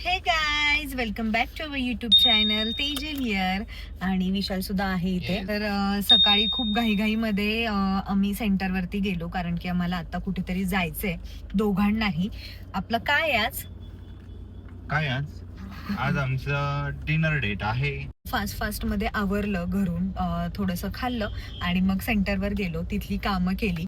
Hey guys welcome back to our YouTube channel Tejal here आणि विशाल सुद्धा आहे इथे. तर सकाळी खूप घाईघाईमध्ये आम्ही सेंटरवरती गेलो कारण की आम्हाला आता कुठेतरी जायचंय. दोघांनाही आपलं काय आज? काय आज? आज आमचं डिनर डेट आहे. फास्ट फास्टमध्ये आवरलं घरून थोडंसं खाल्लं आणि मग सेंटरवर गेलो. तिथली कामं केली.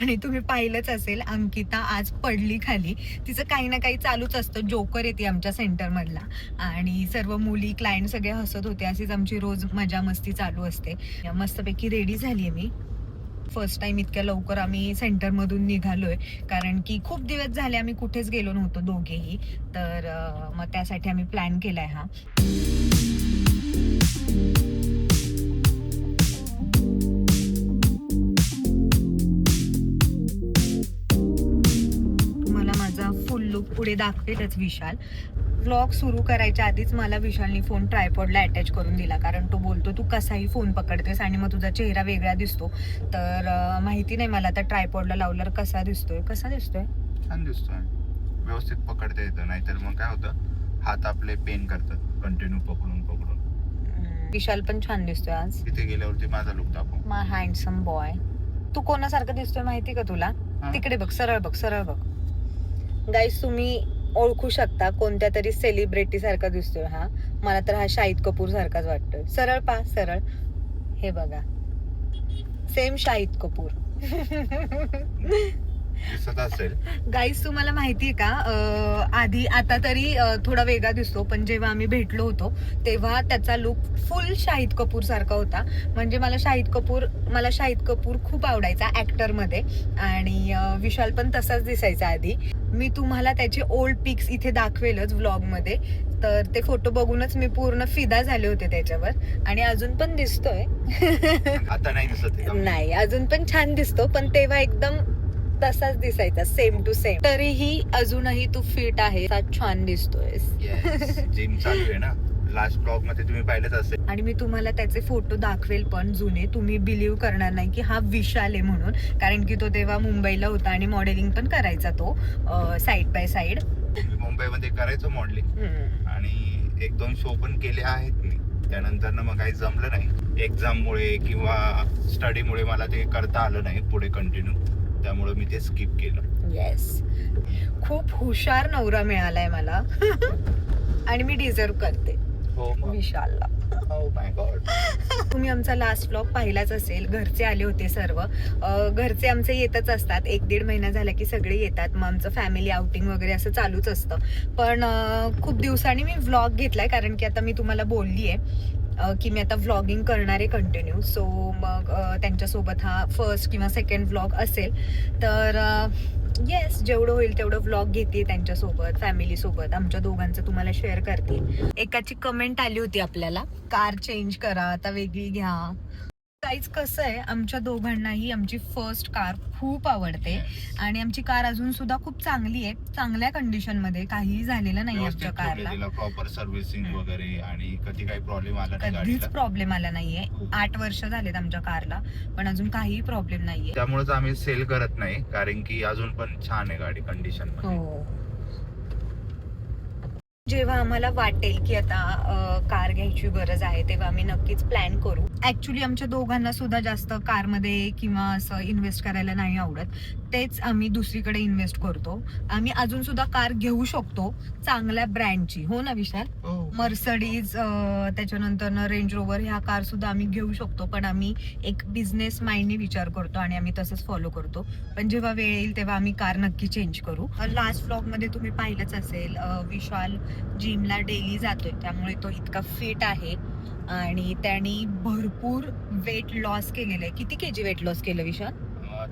आणि तुम्ही पाहिलंच असेल अंकिता आज पडली खाली. तिचं काही ना काही चालूच असतं. जोकर येते आमच्या सेंटरमधला. आणि सर्व मुली क्लायंट सगळे हसत होते. अशीच आमची रोज मजा मस्ती चालू असते. मस्तपैकी रेडी झालीये मी. फर्स्ट टाइम इतक्या लवकर आम्ही सेंटरमधून निघालोय. कारण की खूप दिवस झाले आम्ही कुठेच गेलो नव्हतो दोघेही. तर मग त्यासाठी आम्ही प्लॅन केलाय हा. पुढे दाखवेलच विशाल. व्लॉग सुरू करायच्या आधीच मला विशालनी फोन ट्रायपॉडला अटॅच करून दिला. कारण तो बोलतो तू कसाही फोन पकडतेस आणि मग तुझा चेहरा वेगळा दिसतो. तर माहिती नाही मला आता ट्रायपॉडला लावल्यावर कसा दिसतोय. कसा दिसतोय? छान दिसतोय. व्यवस्थित पकडता येतं नाहीतर मग काय होतं? हात आपले पेन करतात. कंटिन्यू पकडून पकडून. विशाल पण छान दिसतोय आज. तिथे गेल्यावरती माझा लुक दाखव. मा हँडसम बॉय तू कोणासारखं दिसतोय माहिती का तुला. तिकडे बघ सरळ बघ सरळ बघ. गाईस तुम्ही ओळखू शकता कोणत्या तरी सेलिब्रिटी सारखा दिसतोय हा. मला तर हा शाहिद कपूर सारखाच वाटतोय. सरळ पा सरळ. हे बघा. सेम शाहिद कपूर. दिसत असेल. गाईस तुम्हाला माहितीये का? अं, आधी आता तरी अं, थोडा वेगळा दिसतो पण जेव्हा आम्ही भेटलो होतो तेव्हा त्याचा लुक फुल शाहिद कपूर सारखा होता. म्हणजे मला शाहिद कपूर मला शाहिद कपूर खूप आवडायचा ऍक्टरमध्ये. आणि अं, विशाल पण तसाच दिसायचा आधी. मी तुम्हाला त्याचे ओल्ड पिक्स इथे दाखवेलच व्लॉगमध्ये. तर ते फोटो बघूनच मी पूर्ण फिदा झाले होते त्याच्यावर. आणि अजून पण दिसतोय. आता नाही दिसत आहे का? नाही अजून पण छान दिसतो पण तेव्हा एकदम तसाच दिसायचा सेम टू सेम तरीही अजूनही तू फिट आहे छान दिसतोय Yes. जिम चालू आहे ना. लास्ट ब्लॉगमध्ये तुम्ही पाहिलेच असेल. आणि मी तुम्हाला त्याचे फोटो दाखवेल पण जुने. तुम्ही बिलीव्ह करणार नाही की हा विशाल आहे म्हणून. कारण की तो तेव्हा मुंबईला होता आणि मॉडेलिंग पण करायचा तो साईड बाय साईड मुंबईमध्ये करायचो मॉडेलिंग आणि एक दोन शो पण केले आहेत मी. त्यानंतर ना मग काही जमलं नाही. एक्झाम मुळे किंवा स्टडीमुळे मला ते करता आलं नाही. पुढे कंटिन्यू त्यामुळे मी ते स्किप केलं. येस खूप हुशार नवरा मिळालाय मला. आणि मी डिझर्व करते. हो विशालला. गॉड तुम्ही आमचा लास्ट ब्लॉग पाहिलाच असेल. घरचे आले होते सर्व. घरचे आमचे येतच असतात. एक दीड महिना झाला की सगळे येतात. मग आमचं फॅमिली आउटिंग वगैरे असं चालूच असतं. पण खूप दिवसांनी मी व्लॉग घेतलाय. कारण की आता मी तुम्हाला बोलली आहे की मी आता व्लॉगिंग करणार आहे कंटिन्यू सो मग त्यांच्यासोबत हा फर्स्ट किंवा सेकंड व्लॉग असेल. तर येस जेवढं होईल तेवढं व्लॉग घेते त्यांच्यासोबत फॅमिलीसोबत आमच्या दोघांचं तुम्हाला शेअर करते. एकाची कमेंट आली होती आपल्याला. कार चेंज करा आता वेगळी घ्या. काहीच कसं आहे आमच्या दोघांनाही आमची फर्स्ट कार खूप आवडते. आणि आमची कार अजून सुद्धा खूप चांगली आहे. चांगल्या कंडिशनमध्ये काहीही झालेलं नाही आमच्या कारला प्रॉपर सर्व्हिसिंग. वगैरे आणि कधी काही प्रॉब्लेम आला नाही कधीच गाडीला. प्रॉब्लेम आला नाहीये. आठ वर्ष झालेत आमच्या कारला पण अजून काहीही प्रॉब्लेम नाहीये. त्यामुळेच आम्ही सेल करत नाही कारण की अजून पण छान आहे गाडी कंडिशनमध्ये. हो. जेव्हा आम्हाला वाटेल की आता कार घ्यायची गरज आहे तेव्हा आम्ही नक्कीच प्लॅन करू. ऍक्च्युली आमच्या दोघांना सुद्धा जास्त कारमध्ये किंवा असं इन्व्हेस्ट करायला नाही आवडत. तेच आम्ही दुसरीकडे इन्व्हेस्ट करतो. आम्ही अजून सुद्धा कार घेऊ शकतो चांगल्या ब्रँडची हो ना विशाल? हो. मर्सडीज त्याच्यानंतर रेंज रोवर ह्या कार सुद्धा आम्ही घेऊ शकतो. पण आम्ही एक बिझनेस माइंडने विचार करतो आणि आम्ही तसंच फॉलो करतो. पण जेव्हा वेळ येईल तेव्हा आम्ही कार नक्की चेंज करू. लास्ट ब्लॉगमध्ये तुम्ही पाहिलंच असेल विशाल जिमला डेली जातोय. त्यामुळे तो इतका फिट आहे. आणि त्यांनी भरपूर वेट लॉस केलेलं आहे. किती के जी वेट लॉस केलं Vishal?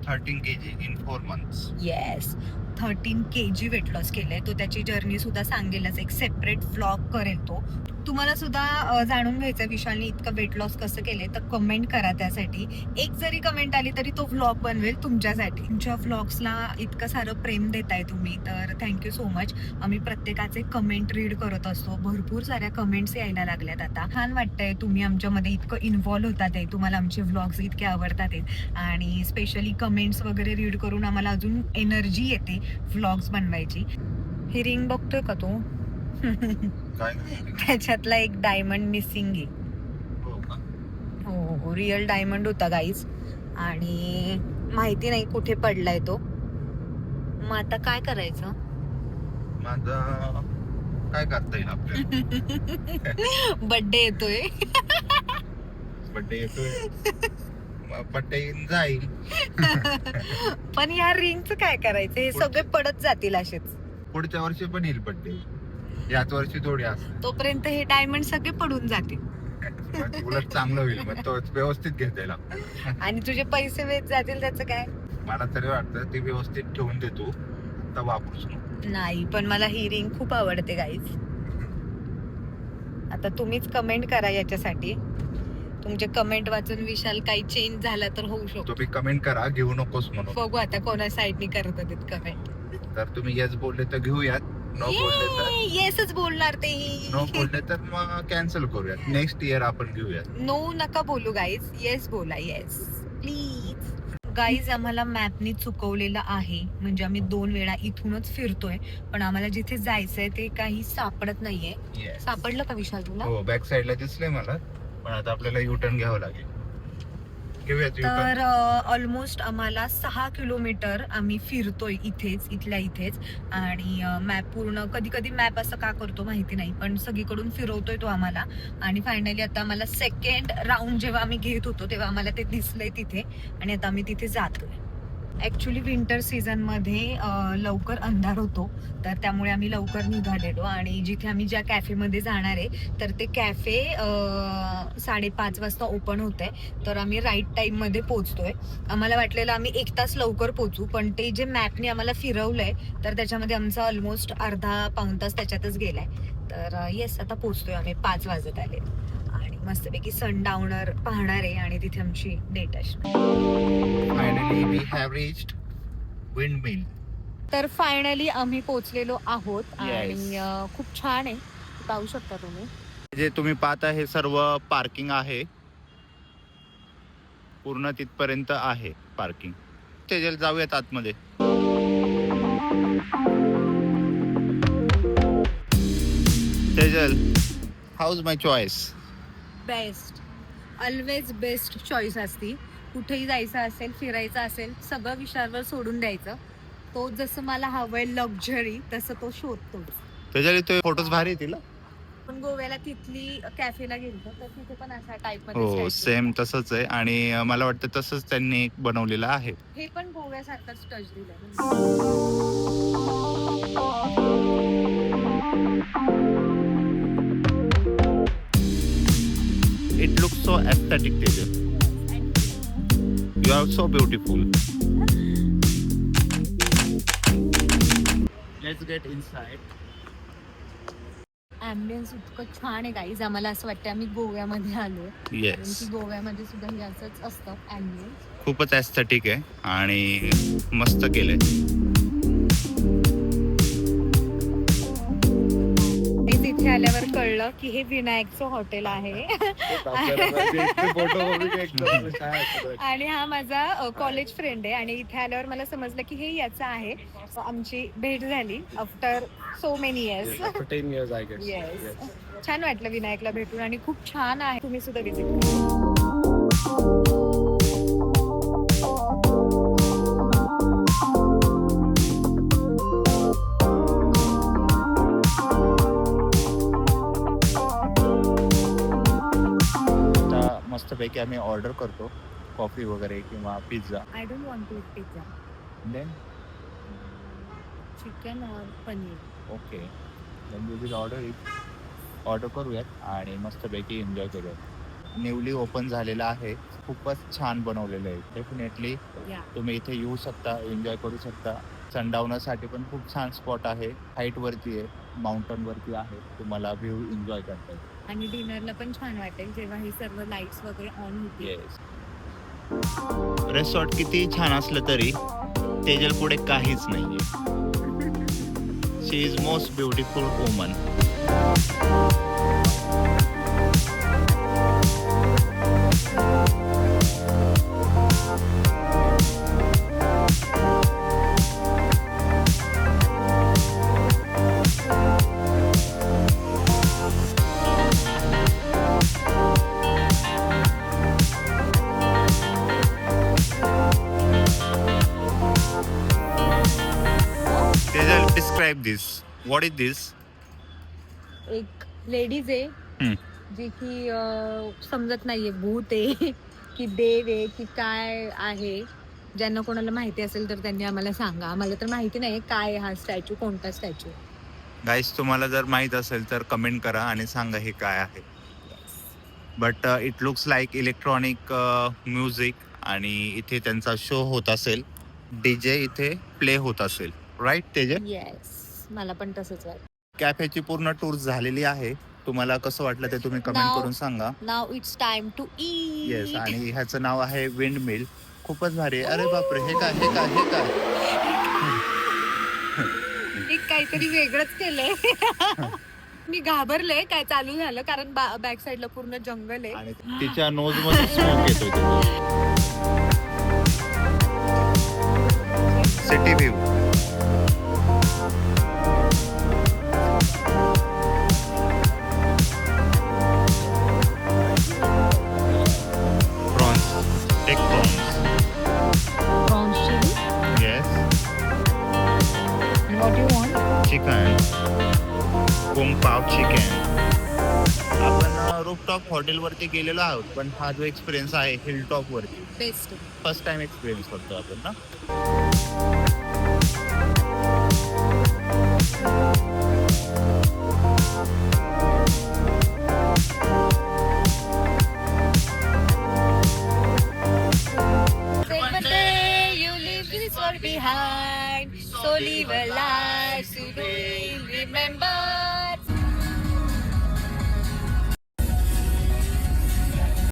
Thirteen K G in four months yes thirteen K G weight loss केलंय. तो त्याची जर्नी सुद्धा सांगेलच. एक सेपरेट फ्लॉग करेल तो. तुम्हाला सुद्धा जाणून घ्यायचं विशालने इतकं वेट लॉस कसं केलंय तर कमेंट करा त्यासाठी. एक जरी कमेंट आली तरी तो व्लॉग बनवेल तुमच्यासाठी. तुमच्या व्लॉग्सला इतकं सारं प्रेम देताय तुम्ही तर थँक्यू सो मच आम्ही प्रत्येकाचे कमेंट रीड करत असतो. भरपूर साऱ्या कमेंट्स यायला लागल्यात आता. छान वाटतंय तुम्ही आमच्यामध्ये इतकं इन्व्हॉल्व्ह होतात आहे तुम्हाला आमचे व्लॉग्स इतके आवडतात आहेत आणि स्पेशली कमेंट्स वगैरे रीड करून आम्हाला अजून एनर्जी येते. व्लॉग्स बनवायची. ही रिंग बघतोय का तो? त्याच्यातला एक डायमंड मिसिंग आहे. हो? हो रिअल डायमंड होता गाईज आणि माहिती नाही कुठे पडलाय तो. मग आता काय करायचं? काय करता येईल बर्थडे येतोय. बड्डे येतोय. बड्डे जाईल. पण या रिंगचं काय करायचं? हे सगळे पडत जातील असेच. पुढच्या वर्षी पण येईल बड्डे. याच वर्षी थोडी असं तोपर्यंत हे डायमंड सगळे पडून जातील. उलट चांगलं होईल. मग तो व्यवस्थित घेता येईल आणि तुझे पैसे वेच जातील त्याचं काय? मला तरी वाटतं ते व्यवस्थित ठेवून देतो तर वापरूच नाही पण मला ही रिंग खूप आवडते गाईज आता तुम्हीच कमेंट करा याच्यासाठी. तुमचे कमेंट वाचून विशाल काही चेंज झाला तर होऊ शकतो. तुम्ही कमेंट करा घेऊ नकोस म्हणून. बघू आता कोणा साईडनी करत होते कमेंट तर तुम्ही येस बोलले तर घेऊयात. नो बोलले तर? येसच बोलणार ते. नो बोलले तर मग कॅन्सल करूयात. नेक्स्ट इयर आपण घेऊयात. नो नका बोलू गाईज येस बोला येस प्लीज गाईज आम्हाला मॅपनी चुकवलेलं आहे. म्हणजे आम्ही दोन वेळा इथूनच फिरतोय. पण आम्हाला जिथे जायचंय ते काही सापडत नाहीये. Yes. सापडलं का विशाल तुला? हो बॅक साईडला दिसलंय मला. पण आता आपल्याला युटर्न घ्यावं लागेल. तर ऑलमोस्ट आम्हाला सहा किलोमीटर आम्ही फिरतोय इथेच इथल्या इथेच. आणि मॅप पूर्ण कधी कधी मॅप असं का करतो माहिती नाही पण सगळीकडून फिरवतोय तो आम्हाला. आणि फायनली आता आम्हाला सेकंड राऊंड जेव्हा आम्ही घेत होतो तेव्हा आम्हाला ते दिसलंय तिथे. आणि आता आम्ही तिथे जातोय. ॲक्च्युली विंटर सीझनमध्ये लवकर अंधार होतो. तर त्यामुळे आम्ही लवकर निघालेलो आणि जिथे आम्ही ज्या कॅफेमध्ये जाणार आहे तर ते कॅफे साडेपाच वाजता ओपन होते तर आम्ही राईट टाईममध्ये पोचतो आहे आम्हाला वाटलेलं आम्ही एक तास लवकर पोचू पण ते जे मॅपने आम्हाला फिरवलं आहे तर त्याच्यामध्ये आमचा ऑलमोस्ट अर्धा पाऊण तास त्याच्यातच गेला आहे तर येस आता पोहोचतोय आम्ही. पाच वाजत आले. आणि मस्तपैकी सनडाऊनर पाहणार आहे आणि तिथे आमची डेट असणार. तर फायनली आम्ही पोहोचलेलो आहोत. आणि खूप छान आहे. पाहू शकता तुम्ही. जे तुम्ही पाहता हे सर्व पार्किंग आहे. पूर्ण तिथपर्यंत आहे पार्किंग तेजल जाऊयात आतमध्ये. Tejal how's my choice best always best choice असती. कुठेही जायचं असेल फिरायचं असेल सगळं विषयावर सोडून द्यायचं. तो जसं मला हवंय लक्झरी तसं तो शोधतोच तेजल इथे फोटोज भारी येतील? पण गोव्याला तिथली कॅफेला गेलो तर तिथे पण असा टाईप हो सेम तसंच आहे. आणि मला वाटतं तसंच त्यांनी बनवलेलं आहे. हे पण गोव्यासारखंच टच दिलं it look so aesthetic Tejal you are so beautiful let's get inside ambience इतकं छान आहे गाईज आम्हाला असं वाटतं आम्ही गोव्यामध्ये आलो. कारण की गोव्यामध्ये सुद्धा हे असंच असतं अँबियन्स खूपच एस्थेटिक आहे आणि मस्त केलंय. आल्यावर कळलं की हे विनायकचं हॉटेल आहे. आणि हा माझा कॉलेज फ्रेंड आहे आणि इथे आल्यावर मला समजलं की हे याचं आहे. आमची भेट झाली after so many years for 10 years, I guess. Yes छान वाटलं विनायकला भेटून आणि खूप छान आहे. तुम्ही सुद्धा विजिट मस्तपैकी आम्ही ऑर्डर करतो. कॉफी वगैरे किंवा pizza I don't want to pizza then chicken और paneer okay then we will order it order करूयात आणि मस्तपैकी एन्जॉय करूयात. न्यूली ओपन झालेलं आहे. खूपच छान बनवलेलं आहे. डेफिनेटली या तुम्ही इथे येऊ शकता एन्जॉय करू शकता. सनडाऊनसाठी पण खूप छान स्पॉट आहे. हाईट वरती आहे माउंटन वरती आहे. तुम्हाला व्ह्यू एन्जॉय करता येईल. आणि डिनरला पण छान वाटेल जेव्हा हे सर्व लाईट्स वगैरे ऑन होतील. रिसॉर्ट किती छान असलं तरी तेजल पुढे काहीच नाहीये. She is most beautiful woman Tejal describe this what is this एक लेडीज आहे. जी की अं, समजत नाहीये भूत आहे की देव आहे की काय आहे. ज्यांना कोणाला माहिती असेल तर त्यांनी आम्हाला सांगा. आम्हाला तर माहिती नाही काय आहे हा स्टॅच्यू कोणता स्टॅच्यू गाईस तुम्हाला जर माहीत असेल तर कमेंट करा आणि सांगा हे काय आहे. But it looks like electronic music आणि इथे त्यांचा शो होत असेल. डीजे इथे प्ले होत असेल. राईट तेजे? येस मला पण तसंच वाटतं. कॅफेची पूर्ण टूर झालेली आहे. तुम्हाला कसं वाटलं ते तुम्ही कमेंट Now- करून सांगा. नाव इट्स टाइम टू येस आणि ह्याचं नाव आहे विंड मिल खूपच भारी. आहे. अरे बापरे हे काय हे काय हे काय? एक काहीतरी वेगळंच केलंय. मी घाबरले काय चालू झालं कारण बॅक साईडला पूर्ण जंगल आहे. आणि तिच्या नोजमध्ये स्मोक येतोय सिटी व्ह्यू रूपटॉप हॉटेलवरती गेलेलो आहोत पण हा जो एक्सपिरियन्स आहे हिल टॉप वरती Best. फर्स्ट टाइम एक्सपिरियन्स करतो आपण ना